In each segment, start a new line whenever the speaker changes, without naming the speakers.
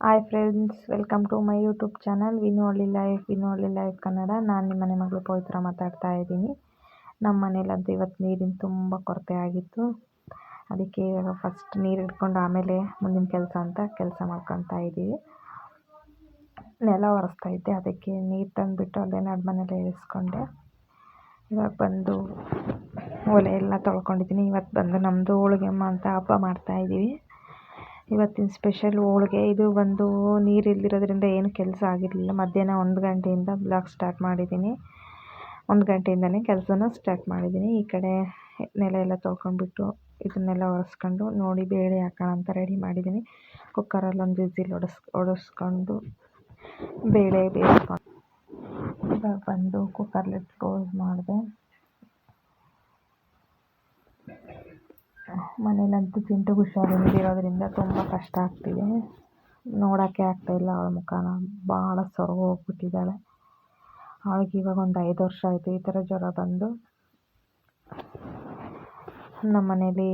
Hi friends welcome to my YouTube channel Vinolli life Vinolli life Kannada ನಾನು ನಿಮ್ಮ ಮನೆ ಮಗಳು ಪವಿತ್ರ ಮಾತಾಡ್ತಾ ಇದ್ದೀನಿ. ನಮ್ಮ ಮನೇಲಂತೂ ಇವತ್ತು ನೀರಿನ ತುಂಬ ಕೊರತೆ ಆಗಿತ್ತು. ಅದಕ್ಕೆ ಇವಾಗ ಫಸ್ಟ್ ನೀರು ಹಿಡ್ಕೊಂಡು ಆಮೇಲೆ ಮುಂದಿನ ಕೆಲಸ ಅಂತ ಕೆಲಸ ಮಾಡ್ಕೊತಾ ಇದ್ದೀವಿ. ನೆಲ ಒರೆಸ್ತಾ ಇದ್ದೆ ಅದಕ್ಕೆ ನೀರು ತಂದುಬಿಟ್ಟು ಅಲ್ಲೇ ನಡುಮನೇಲೆ ಇಳಿಸ್ಕೊಂಡೆ ಇವಾಗ ಬಂದು ಒಲೆ ಎಲ್ಲ ತೊಳ್ಕೊಂಡಿದ್ದೀನಿ. ಇವತ್ತು ಬಂದು ನಮ್ಮದು ಹೋಳಿಗೆಮ್ಮ ಅಂತ ಹಬ್ಬ ಮಾಡ್ತಾಯಿದ್ದೀವಿ ಇವತ್ತಿನ ಸ್ಪೆಷಲ್ ಹೋಳಿಗೆ. ಇದು ಬಂದು ನೀರು ಇಲ್ದಿರೋದ್ರಿಂದ ಏನು ಕೆಲಸ ಆಗಿರಲಿಲ್ಲ. ಮಧ್ಯಾಹ್ನ ಒಂದು ಗಂಟೆಯಿಂದ ಬ್ಲಾಗ್ ಸ್ಟಾರ್ಟ್ ಮಾಡಿದ್ದೀನಿ. ಒಂದು ಗಂಟೆಯಿಂದಲೇ ಕೆಲಸನ ಸ್ಟಾರ್ಟ್ ಮಾಡಿದ್ದೀನಿ. ಈ ಕಡೆ ನೆಲ ಎಲ್ಲ ತೊಳ್ಕೊಂಡ್ಬಿಟ್ಟು ಇದನ್ನೆಲ್ಲ ಒರೆಸ್ಕೊಂಡು ನೋಡಿ ಬೇಳೆ ಹಾಕೋಣ ಅಂತ ರೆಡಿ ಮಾಡಿದ್ದೀನಿ. ಕುಕ್ಕರಲ್ಲಿ ಒಂದು ವಿಸಿಲ್ ಒಡಸ್, ಒಡಿಸ್ಕೊಂಡು ಬೇಳೆ ಬೇಯಿಸ್ಕೊಂಡು ಇವಾಗ ಬಂದು ಕುಕ್ಕರ್ ಲಿಡ್ ಕ್ಲೋಸ್ ಮಾಡಿದೆ. ಮನೇಲಂತೂ ಚಿಂಟು ಹುಷಾರಿಲ್ಲದಿರೋದ್ರಿಂದ ತುಂಬ ಕಷ್ಟ ಆಗ್ತಿದೆ. ನೋಡೋಕ್ಕೆ ಆಗ್ತಾಯಿಲ್ಲ ಅವಳ ಮುಖನ. ಭಾಳ ಸೊರಗೋಗ್ಬಿಟ್ಟಿದ್ದಾಳೆ ಅವಳಿಗೆ ಇವಾಗ ಒಂದು ಐದು ವರ್ಷ ಆಯಿತು. ಈ ಥರ ಜ್ವರ ಬಂದು ನಮ್ಮ ಮನೇಲಿ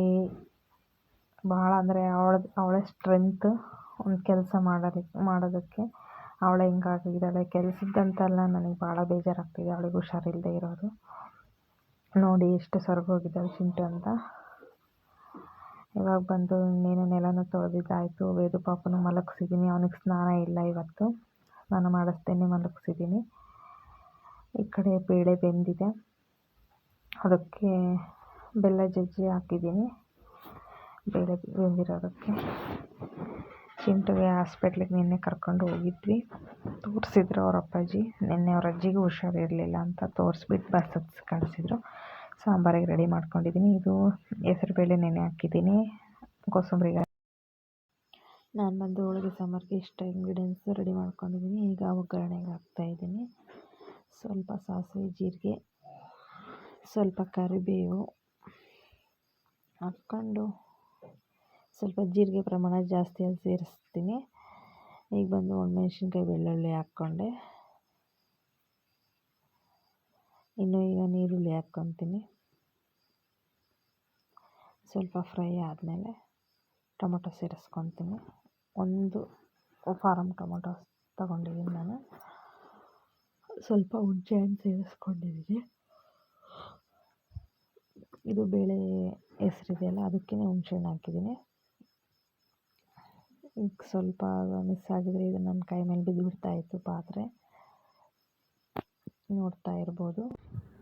ಭಾಳ ಅಂದರೆ ಅವಳ, ಅವಳೇ ಸ್ಟ್ರೆಂತ್ ಒಂದು ಕೆಲಸ ಮಾಡೋದಕ್ಕೆ ಮಾಡೋದಕ್ಕೆ ಅವಳೇ ಹಿಂಗಾಗಿದ್ದಾಳೆ. ಕೆಲಸದಂತಲ್ಲ ನನಗೆ ಭಾಳ ಬೇಜಾರಾಗ್ತಿದೆ. ಅವಳಿಗೆ ಹುಷಾರಿಲ್ಲದೆ ಇರೋದು. ನೋಡಿ ಎಷ್ಟು ಸೊರಗೋಗಿದ್ದಾಳೆ ಚಿಂಟು ಅಂತ. ಇವಾಗ ಬಂದು ಇನ್ನೇನು ನೆಲನೂ ತೊಳೆದಿದ್ದಾಯಿತು. ವೇದು ಪಾಪನು ಮಲಗಿಸಿದ್ದೀನಿ. ಅವನಿಗೆ ಸ್ನಾನ ಇಲ್ಲ ಇವತ್ತು. ಸ್ನಾನ ಮಾಡಿಸ್ದೇನೆ ಮಲಗಿಸಿದ್ದೀನಿ. ಈ ಕಡೆ ಬೇಳೆ ಬೆಂದಿದೆ. ಅದಕ್ಕೆ ಬೆಲ್ಲ ಜಜ್ಜಿ ಹಾಕಿದ್ದೀನಿ. ಬೇಳೆ ಬೆಂದಿರೋದಕ್ಕೆ ಚಿಂಟುಗೆ ಹಾಸ್ಪಿಟ್ಲಿಗೆ ನಿನ್ನೆ ಕರ್ಕೊಂಡು ಹೋಗಿದ್ವಿ. ತೋರಿಸಿದ್ರು ಅವ್ರ ಅಪ್ಪಾಜಿ. ನಿನ್ನೆ ಅವ್ರ ಅಜ್ಜಿಗೂ ಹುಷಾರಿರಲಿಲ್ಲ ಅಂತ ತೋರಿಸ್ಬಿಟ್ಟು ಬಸ್ ಹತ್ಸಿ ಕಳಿಸಿದ್ರು. ಸಾಂಬಾರಿಗೆ ರೆಡಿ ಮಾಡ್ಕೊಂಡಿದ್ದೀನಿ. ಇದು ಹೆಸರುಬೇಳೆ ನೆನೆ ಹಾಕಿದ್ದೀನಿ. ಕೋಸಂಬರಿ ನಾನು ಬಂದು ಹೋಳಿಗೆ ಸಾಂಬಾರಿಗೆ ಇಷ್ಟ ಇಂಗ್ರೀಡಿಯೆಂಟ್ಸ್ ರೆಡಿ ಮಾಡ್ಕೊಂಡಿದ್ದೀನಿ. ಈಗ ಒಗ್ಗರಣೆಗೆ ಹಾಕ್ತಾಯಿದ್ದೀನಿ ಸ್ವಲ್ಪ ಸಾಸಿವೆ, ಜೀರಿಗೆ, ಸ್ವಲ್ಪ ಕರಿಬೇವು ಹಾಕ್ಕೊಂಡು ಸ್ವಲ್ಪ ಜೀರಿಗೆ ಪ್ರಮಾಣ ಜಾಸ್ತಿಯಲ್ಲಿ ಸೇರಿಸ್ತೀನಿ. ಈಗ ಬಂದು ಒಣಮೆಣ್ಸಿನ್ಕಾಯಿ, ಬೆಳ್ಳುಳ್ಳಿ ಹಾಕ್ಕೊಂಡೆ. ಇನ್ನು ಈಗ ನೀರುಳ್ಳಿ ಹಾಕ್ಕೊತೀನಿ. ಸ್ವಲ್ಪ ಫ್ರೈ ಆದಮೇಲೆ ಟೊಮೊಟೊ ಸೇರಿಸ್ಕೊತೀನಿ. ಒಂದು ಫಾರಮ್ ಟೊಮೊಟೊ ತಗೊಂಡಿದ್ದೀನಿ ನಾನು. ಸ್ವಲ್ಪ ಹುಣಸೆಹಣ್ಣು ಸೇರಿಸ್ಕೊಂಡಿದ್ದೀನಿ. ಇದು ಬೇಳೆ ಹೆಸ್ರಿದೆಯಲ್ಲ ಅದಕ್ಕೇ ಹುಣಸೆಹಣ್ಣು ಹಾಕಿದ್ದೀನಿ. ಈಗ ಸ್ವಲ್ಪ ಮಿಸ್ ಆಗಿದರೆ ಇದು ನನ್ನ ಕೈ ಮೇಲೆ ಬಿದ್ದು ಇತ್ತು, ಪಾತ್ರೆ. ನೋಡ್ತಾ ಇರ್ಬೋದು.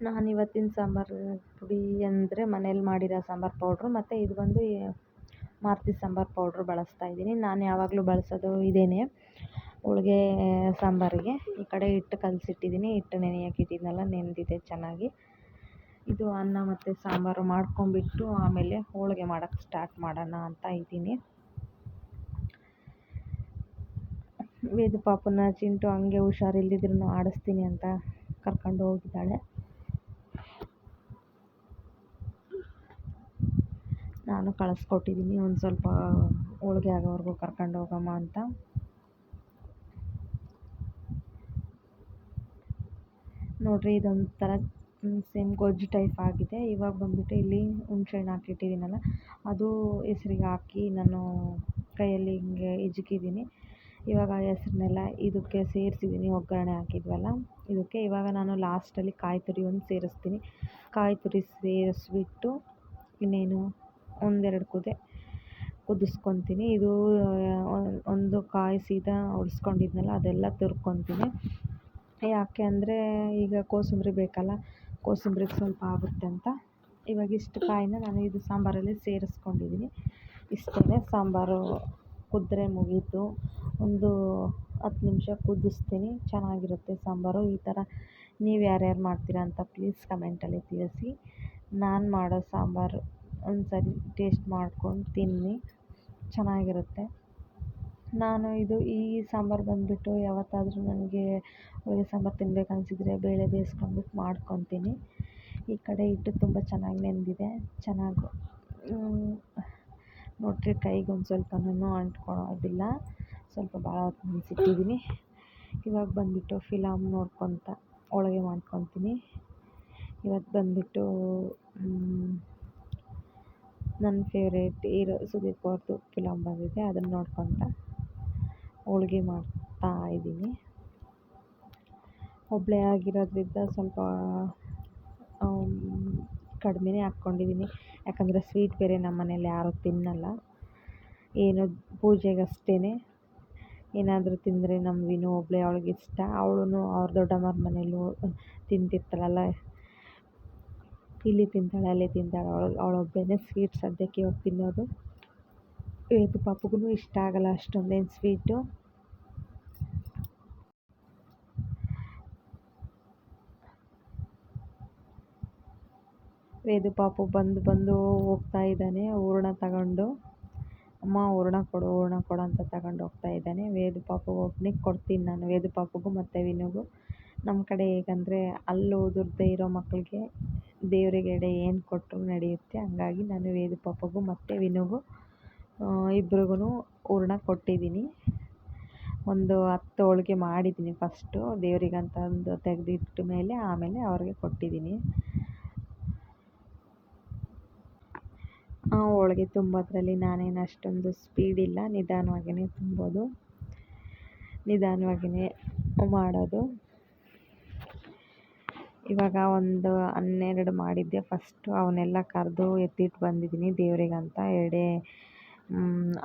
ನಾನು ಇವತ್ತಿನ ಸಾಂಬಾರು ಪುಡಿ ಅಂದರೆ ಮನೇಲಿ ಮಾಡಿರೋ ಸಾಂಬಾರು ಪೌಡ್ರು ಮತ್ತು ಇದು ಬಂದು ಮಾರುತಿ ಸಾಂಬಾರು ಪೌಡ್ರು ಬಳಸ್ತಾ ಇದ್ದೀನಿ. ನಾನು ಯಾವಾಗಲೂ ಬಳಸೋದು ಇದೇನೆ ಹೋಳ್ಗೆ ಸಾಂಬಾರಿಗೆ. ಈ ಕಡೆ ಹಿಟ್ಟು ಕಲಸಿಟ್ಟಿದ್ದೀನಿ. ಹಿಟ್ಟು ನೆನೆಯೋಕೆ ಇಟ್ಟಿದ್ನಲ್ಲ ನೆಂದಿದೆ ಚೆನ್ನಾಗಿ. ಇದು ಅನ್ನ ಮತ್ತು ಸಾಂಬಾರು ಮಾಡ್ಕೊಂಬಿಟ್ಟು ಆಮೇಲೆ ಹೋಳಿಗೆ ಮಾಡೋಕ್ಕೆ ಸ್ಟಾರ್ಟ್ ಮಾಡೋಣ ಅಂತ ಇದ್ದೀನಿ. ವೇದು ಪಾಪನ ಚಿಂಟು ಹಂಗೆ ಹುಷಾರಿಲ್ಲದಿದ್ರೂ ಆಡಿಸ್ತೀನಿ ಅಂತ ಕರ್ಕೊಂಡು ಹೋಗಿದ್ದಾಳೆ. ನಾನು ಕಳಿಸ್ಕೊಟ್ಟಿದ್ದೀನಿ, ಒಂದು ಸ್ವಲ್ಪ ಹೋಳ್ಗೆ ಆಗೋವರೆಗೂ ಕರ್ಕೊಂಡು ಹೋಗಮ್ಮ ಅಂತ. ನೋಡಿರಿ, ಇದೊಂಥರ ಸೇಮ್ ಗೊಜ್ಜು ಟೈಪ್ ಆಗಿದೆ. ಇವಾಗ ಬಂದುಬಿಟ್ಟು ಇಲ್ಲಿ ಹುಣ್ಸೆಹಣ್ಣು ಹಾಕಿಟ್ಟಿದ್ದೀನಲ್ಲ, ಅದು ಹೆಸ್ರಿಗೆ ಹಾಕಿ ನಾನು ಕೈಯಲ್ಲಿ ಹಿಂಗೆ ಹಿಜ್ಕಿದ್ದೀನಿ ಇವಾಗ ಹೆಸ್ರನ್ನೆಲ್ಲ ಇದಕ್ಕೆ ಸೇರಿಸಿದ್ದೀನಿ, ಒಗ್ಗರಣೆ ಹಾಕಿದ್ವಲ್ಲ. ಇದಕ್ಕೆ ಇವಾಗ ನಾನು ಲಾಸ್ಟಲ್ಲಿ ಕಾಯಿ ತುರಿ ಒಂದು ಸೇರಿಸ್ತೀನಿ. ಕಾಯಿ ತುರಿ ಸೇರಿಸ್ಬಿಟ್ಟು ಇನ್ನೇನು ಒಂದೆರಡು ಕುದೆ ಕುದಿಸ್ಕೊತೀನಿ. ಇದು ಒಂದು ಕಾಯಿ ಸೀದಾ ಉಳಿಸ್ಕೊಂಡಿದ್ನಲ್ಲ ಅದೆಲ್ಲ ತುರ್ಕೊತೀನಿ. ಯಾಕೆ ಅಂದರೆ, ಈಗ ಕೋಸಂಬರಿ ಬೇಕಲ್ಲ, ಕೋಸಂಬರಿಗೆ ಸ್ವಲ್ಪ ಆಗುತ್ತೆ ಅಂತ. ಇವಾಗ ಇಷ್ಟು ಕಾಯಿನ ನಾನು ಇದು ಸಾಂಬಾರಲ್ಲಿ ಸೇರಿಸ್ಕೊಂಡಿದ್ದೀನಿ. ಇಷ್ಟೇ ಸಾಂಬಾರು ಕುದ್ರೆ ಮುಗೀತು. ಒಂದು ಹತ್ತು ನಿಮಿಷ ಕುದಿಸ್ತೀನಿ. ಚೆನ್ನಾಗಿರುತ್ತೆ ಸಾಂಬಾರು. ಈ ಥರ ನೀವು ಯಾರ್ಯಾರು ಮಾಡ್ತೀರಾ ಅಂತ ಪ್ಲೀಸ್ ಕಮೆಂಟಲ್ಲಿ ತಿಳಿಸಿ. ನಾನು ಮಾಡೋ ಸಾಂಬಾರು ಒಂದು ಸರಿ ಟೇಸ್ಟ್ ಮಾಡ್ಕೊಂಡು ತಿನ್ನಿ. ಚೆನ್ನಾಗಿರುತ್ತೆ. ನಾನು ಇದು ಈ ಸಾಂಬಾರು ಬಂದುಬಿಟ್ಟು ಯಾವತ್ತಾದರೂ ನನಗೆ ಹೋಳಿಗೆ ಸಾಂಬಾರು ತಿನ್ಬೇಕು ಅನಿಸಿದ್ರೆ ಬೇಳೆ ಬೇಯಿಸ್ಕೊಂಡ್ಬಿಟ್ಟು ಮಾಡ್ಕೊತೀನಿ. ಈ ಕಡೆ ಹಿಟ್ಟು ತುಂಬ ಚೆನ್ನಾಗಿ ನೆಂದಿದೆ ಚೆನ್ನಾಗಿ ನೋಡಿರಿ ಕೈಗೆ ಒಂದು ಸ್ವಲ್ಪನೂ ಅಂಟ್ಕೊಳ್ಳೋದಿಲ್ಲ. ಸ್ವಲ್ಪ ಭಾಳ ಹೊತ್ತು ನೆನೆಸಿಟ್ಟಿದ್ದೀನಿ ಇವಾಗ ಬಂದುಬಿಟ್ಟು ಫಿಲಮ್ ನೋಡ್ಕೊತ ಹೋಳಿಗೆ ಮಾಡ್ಕೊತೀನಿ. ಇವತ್ತು ಬಂದುಬಿಟ್ಟು ನನ್ನ ಫೇವ್ರೇಟ್ ಹೀರೋ ಸುದೀಪ್ ಅವ್ರದ್ದು ಫಿಲಮ್ ಬಂದಿದೆ ಅದನ್ನು ನೋಡ್ಕೊತ ಹೋಳ್ಗೆ ಮಾಡ್ತಾ ಇದ್ದೀನಿ. ಒಬ್ಬಳೇ ಆಗಿರೋದ್ರಿಂದ ಸ್ವಲ್ಪ ಕಡಿಮೆನೇ ಹಾಕ್ಕೊಂಡಿದ್ದೀನಿ. ಯಾಕಂದರೆ ಸ್ವೀಟ್ ಬೇರೆ ನಮ್ಮ ಮನೇಲಿ ಯಾರೂ ತಿನ್ನಲ್ಲ. ಏನು ಪೂಜೆಗಷ್ಟೇ ಏನಾದರೂ ತಿಂದರೆ ನಮ್ಮ ವಿನು ಒಬ್ಬಳೇ ಅವಳಿಗೆ ಇಷ್ಟ. ಅವಳು ಅವ್ರ ದೊಡ್ಡಮ್ಮರ ಮನೇಲೂ ತಿಂತಿರ್ತಾಳಲ್ಲ ಇಲ್ಲಿ ತಿಂತಾಳೆ, ಅಲ್ಲಿ ತಿಂತಾಳೆ. ಅವಳು ಒಬ್ಬಳೇ ಸ್ವೀಟ್ ಸದ್ಯಕ್ಕೆ ಇವಾಗ ತಿನ್ನೋದು. ಇವತ್ತು ಪಾಪಗೂ ಇಷ್ಟ ಆಗಲ್ಲ ಅಷ್ಟೊಂದೇನು ಸ್ವೀಟು ವೇದು ಪಾಪು ಬಂದು ಬಂದು ಹೋಗ್ತಾ ಇದ್ದಾನೆ, ಹೂರ್ಣ ತಗೊಂಡು. ಅಮ್ಮ, ಹೂರ್ಣ ಕೊಡು ಹೂರ್ಣ ಕೊಡು ಅಂತ ತಗೊಂಡು ಹೋಗ್ತಾ ಇದ್ದಾನೆ. ವೇದು ಪಾಪು ಒಬ್ಬನಿಗೆ ಕೊಡ್ತೀನಿ ನಾನು. ವೇದು ಪಾಪುಗೂ ಮತ್ತು ವಿನುಗೂ. ನಮ್ಮ ಕಡೆ ಹೇಗಂದ್ರೆ ಅಲ್ಲಿ ಓದಿರದೇ ಇರೋ ಮಕ್ಕಳಿಗೆ ದೇವರಿಗೆ ಎಡೆ ಏನು ಕೊಟ್ಟರೂ ನಡೆಯುತ್ತೆ. ಹಂಗಾಗಿ ನಾನು ವೇದು ಪಾಪಗೂ ಮತ್ತು ವಿನುಗೂ ಇಬ್ರಿಗೂ ಹೂರ್ಣ ಕೊಟ್ಟಿದ್ದೀನಿ. ಒಂದು ಹತ್ತು ಹೋಳ್ಗೆ ಮಾಡಿದ್ದೀನಿ ಫಸ್ಟು ದೇವರಿಗಂತ ಒಂದು ತೆಗೆದಿಟ್ಟ ಮೇಲೆ ಆಮೇಲೆ ಅವ್ರಿಗೆ ಕೊಟ್ಟಿದ್ದೀನಿ. ಹೋಳಿಗೆ ತುಂಬೋದ್ರಲ್ಲಿ ನಾನೇನು ಅಷ್ಟೊಂದು ಸ್ಪೀಡಿಲ್ಲ ನಿಧಾನವಾಗಿಯೇ ತುಂಬೋದು. ನಿಧಾನವಾಗಿಯೇ ಮಾಡೋದು. ಇವಾಗ ಒಂದು ಹನ್ನೆರಡು ಮಾಡಿದ್ದೆ ಫಸ್ಟು ಅವನ್ನೆಲ್ಲ ಕರೆದು ಎತ್ತಿಟ್ಟು ಬಂದಿದ್ದೀನಿ ದೇವರಿಗಂತ. ಎಡೆ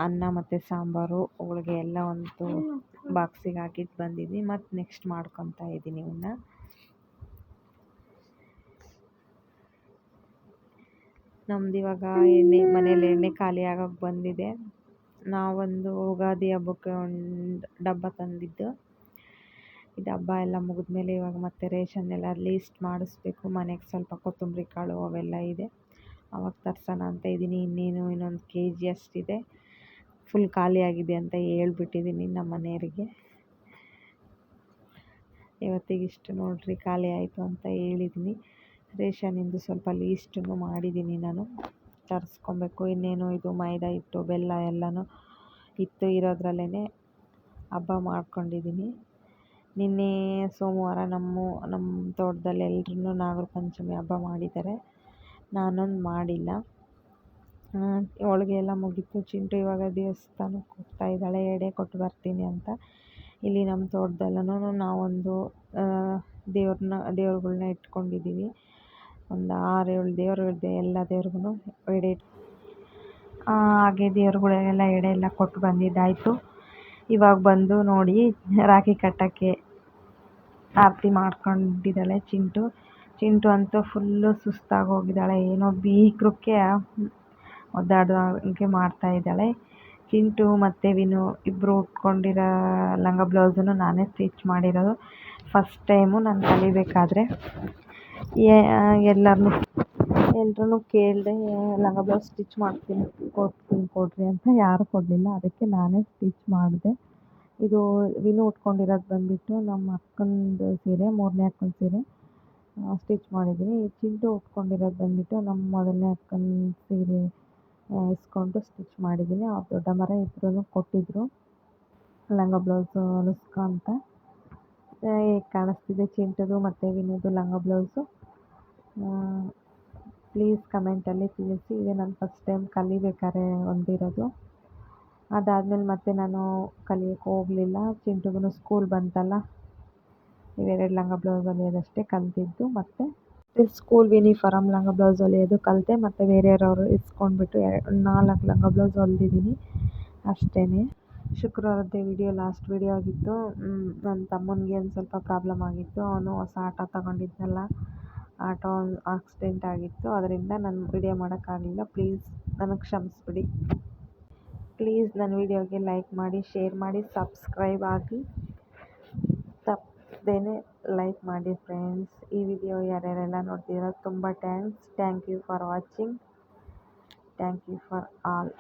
ಅನ್ನ ಮತ್ತು ಸಾಂಬಾರು, ಹೋಳ್ಗೆ ಎಲ್ಲ ಒಂದು ಬಾಕ್ಸಿಗೆ ಹಾಕಿಟ್ಟು ಬಂದಿದ್ದೀನಿ ಮತ್ತು ನೆಕ್ಸ್ಟ್ ಮಾಡ್ಕೊತಾ ಇದ್ದೀನಿ ಇವನ್ನ ನಮ್ದು ಇವಾಗ ಎಣ್ಣೆ, ಮನೇಲಿ ಎಣ್ಣೆ ಖಾಲಿ ಬಂದಿದೆ. ನಾವೊಂದು ಯುಗಾದಿ ಹಬ್ಬಕ್ಕೆ ಒಂದು ಡಬ್ಬ ತಂದಿದ್ದು. ಇದು ಹಬ್ಬ ಎಲ್ಲ ಮುಗಿದ್ಮೇಲೆ ಇವಾಗ ಮತ್ತೆ ರೇಷನ್ ಎಲ್ಲ ಲೀಸ್ಟ್ ಮಾಡಿಸ್ಬೇಕು. ಮನೆಗೆ ಸ್ವಲ್ಪ ಕೊತ್ತಂಬರಿ ಕಾಳು ಅವೆಲ್ಲ ಇದೆ. ಅವಾಗ ತರ್ಸೋಣ ಅಂತ ಇದ್ದೀನಿ. ಇನ್ನೇನು ಇನ್ನೊಂದು ಕೆ ಜಿ ಅಷ್ಟಿದೆ ಫುಲ್ ಖಾಲಿಯಾಗಿದೆ ಅಂತ ಹೇಳ್ಬಿಟ್ಟಿದ್ದೀನಿ ನಮ್ಮ ಮನೆಯವರಿಗೆ. ಇವತ್ತಿಗಿಷ್ಟು ನೋಡಿರಿ, ಖಾಲಿ ಆಯಿತು ಅಂತ ಹೇಳಿದ್ದೀನಿ. ರೇಷನಿಂದು ಸ್ವಲ್ಪ ಲೀಸ್ಟನ್ನು ಮಾಡಿದ್ದೀನಿ ನಾನು. ತರಿಸ್ಕೊಬೇಕು. ಇನ್ನೇನು ಇದು ಮೈದಾ ಹಿಟ್ಟು, ಬೆಲ್ಲ ಎಲ್ಲನೂ ಇತ್ತು ಇರೋದ್ರಲ್ಲೇ ಹಬ್ಬ ಮಾಡ್ಕೊಂಡಿದ್ದೀನಿ. ನಿನ್ನೆ ಸೋಮವಾರ ನಮ್ಮ ನಮ್ಮ ತೋಟದಲ್ಲಿ ಎಲ್ರೂ ನಾಗರ ಪಂಚಮಿ ಹಬ್ಬ ಮಾಡಿದ್ದಾರೆ. ನಾನೊಂದು ಮಾಡಿಲ್ಲ. ಹೋಳ್ಗೆ ಎಲ್ಲ ಮುಗೀತು. ಚಿಂಟು ಇವಾಗ ದೇವಸ್ಥಾನಕ್ಕೆ ಹೋಗ್ತಾ ಇದ್ದಾಳೆ. ಎಡೆ ಕೊಟ್ಟು ಬರ್ತೀನಿ ಅಂತ. ಇಲ್ಲಿ ನಮ್ಮ ತೋಟದಲ್ಲೂ ನಾವೊಂದು ದೇವ್ರನ್ನ ದೇವ್ರುಗಳನ್ನ ಇಟ್ಕೊಂಡಿದ್ದೀವಿ. ಒಂದು ಆರು ಏಳು ದೇವ್ರಗಳಿದೆ ಎಲ್ಲ ದೇವ್ರಿಗೂ ಎಡೆ ಹಾಗೆ ದೇವ್ರುಗಳಿಗೆಲ್ಲ ಎಡೆ ಎಲ್ಲ ಕೊಟ್ಟು ಬಂದಿದ್ದಾಯಿತು. ಇವಾಗ ಬಂದು ನೋಡಿ ರಾಖಿ ಕಟ್ಟೋಕ್ಕೆ ಆರತಿ ಮಾಡ್ಕೊಂಡಿದ್ದಾಳೆ ಚಿಂಟು. ಚಿಂಟು ಅಂತೂ ಫುಲ್ಲು ಸುಸ್ತಾಗಿ ಹೋಗಿದ್ದಾಳೆ. ಏನೋ ಬೀಗ್ರಕ್ಕೆ ಒದ್ದಾಡುವಂಗೆ ಮಾಡ್ತಾ ಇದ್ದಾಳೆ. ಚಿಂಟು ಮತ್ತು ವಿನು ಇಬ್ಬರು ಉಟ್ಕೊಂಡಿರೋ ಲಂಗ ಬ್ಲೌಸನ್ನು ನಾನೇ ಸ್ಟಿಚ್ ಮಾಡಿರೋದು. ಫಸ್ಟ್ ಟೈಮು ನಾನು ಕಲಿಬೇಕಾದ್ರೆ. ಎಲ್ಲರನ್ನೂ ಎಲ್ರೂ ಕೇಳಿದೆ ಲಂಗ ಬ್ಲೌಸ್ ಸ್ಟಿಚ್ ಮಾಡ್ತೀನಿ, ಕೊಡ್ತೀನಿ, ಕೊಡಿರಿ ಅಂತ ಯಾರು ಕೊಡಲಿಲ್ಲ. ಅದಕ್ಕೆ ನಾನೇ ಸ್ಟಿಚ್ ಮಾಡಿದೆ. ಇದು ವಿನು ಉಟ್ಕೊಂಡಿರೋದು ಬಂದುಬಿಟ್ಟು ನಮ್ಮ ಅಕ್ಕಂದು ಸೀರೆ, ಮೂರನೇ ಅಕ್ಕನ ಸೀರೆ ಸ್ಟಿಚ್ ಮಾಡಿದ್ದೀನಿ. ಚಿಂಟು ಉಟ್ಕೊಂಡಿರೋದು ಬಂದುಬಿಟ್ಟು ನಮ್ಮ ಮೊದಲನೇ ಅಕ್ಕನ ಸೀರೆ ಇಸ್ಕೊಂಡು ಸ್ಟಿಚ್ ಮಾಡಿದ್ದೀನಿ. ಅವ್ರು ದೊಡ್ಡ ಮರ ಇಬ್ಬರೂ ಕೊಟ್ಟಿದ್ದರು ಲಂಗ ಬ್ಲೌಸು ಹೊಲಿಸ್ಕೊ ಅಂತ. ಹೇಗೆ ಕಾಣಿಸ್ತಿದೆ ಚಿಂಟದು ಮತ್ತು ವಿನುದು ಲಂಗ ಬ್ಲೌಸು. ಪ್ಲೀಸ್ ಕಮೆಂಟಲ್ಲಿ ತಿಳಿಸಿ. ಇದೇ ನಾನು ಫಸ್ಟ್ ಟೈಮ್ ಕಲಿಬೇಕಾದ್ರೆ ಹೊಂದಿರೋದು. ಅದಾದಮೇಲೆ ಮತ್ತೆ ನಾನು ಕಲಿಯೋಕ್ಕೆ ಹೋಗಲಿಲ್ಲ. ಚಿಂಟುಗೂ ಸ್ಕೂಲ್ ಬಂತಲ್ಲ, ಇವೆರಡು ಲಂಗ ಬ್ಲೌಸ್ ಹೊಲಿಯೋದಷ್ಟೇ ಕಲಿತಿದ್ದು. ಮತ್ತು ಸ್ಕೂಲ್ ಯೂನಿಫಾರಮ್ ಲಂಗ ಬ್ಲೌಸ್ ಹೊಲಿಯೋದು ಕಲಿತೆ. ಮತ್ತು ಬೇರೆಯವ್ರವರು ಇಸ್ಕೊಂಡ್ಬಿಟ್ಟು ನಾಲ್ಕು ಲಂಗ ಬ್ಲೌಸ್ ಹೊಲಿದಿದ್ದೀನಿ ಅಷ್ಟೇ ಶುಕ್ರವಾರದ್ದೇ ವಿಡಿಯೋ ಲಾಸ್ಟ್ ವಿಡಿಯೋ ಆಗಿತ್ತು. ನನ್ನ ತಮ್ಮನಿಗೆ ಒಂದು ಸ್ವಲ್ಪ ಪ್ರಾಬ್ಲಮ್ ಆಗಿತ್ತು. ಅವನು ಹೊಸ ಆಟೋ ತಗೊಂಡಿದ್ನಲ್ಲ ಆಟೋ ಆಕ್ಸಿಡೆಂಟ್ ಆಗಿತ್ತು. ಅದರಿಂದ ನಾನು ವಿಡಿಯೋ ಮಾಡೋಕ್ಕಾಗಲಿಲ್ಲ. ಪ್ಲೀಸ್ ನನಗೆ ಕ್ಷಮಿಸ್ಬಿಡಿ. ಪ್ಲೀಸ್ ನನ್ನ ವಿಡಿಯೋಗೆ ಲೈಕ್ ಮಾಡಿ ಶೇರ್ ಮಾಡಿ ಸಬ್ಸ್ಕ್ರೈಬ್ ಆಗಿ. ತಪ್ಪದೇ ಲೈಕ್ ಮಾಡಿ ಫ್ರೆಂಡ್ಸ್ ಈ ವಿಡಿಯೋ ಯಾರ್ಯಾರೆಲ್ಲ ನೋಡ್ತಿದ್ದೀರೋ, ತುಂಬ thanks thank you for watching thank you for all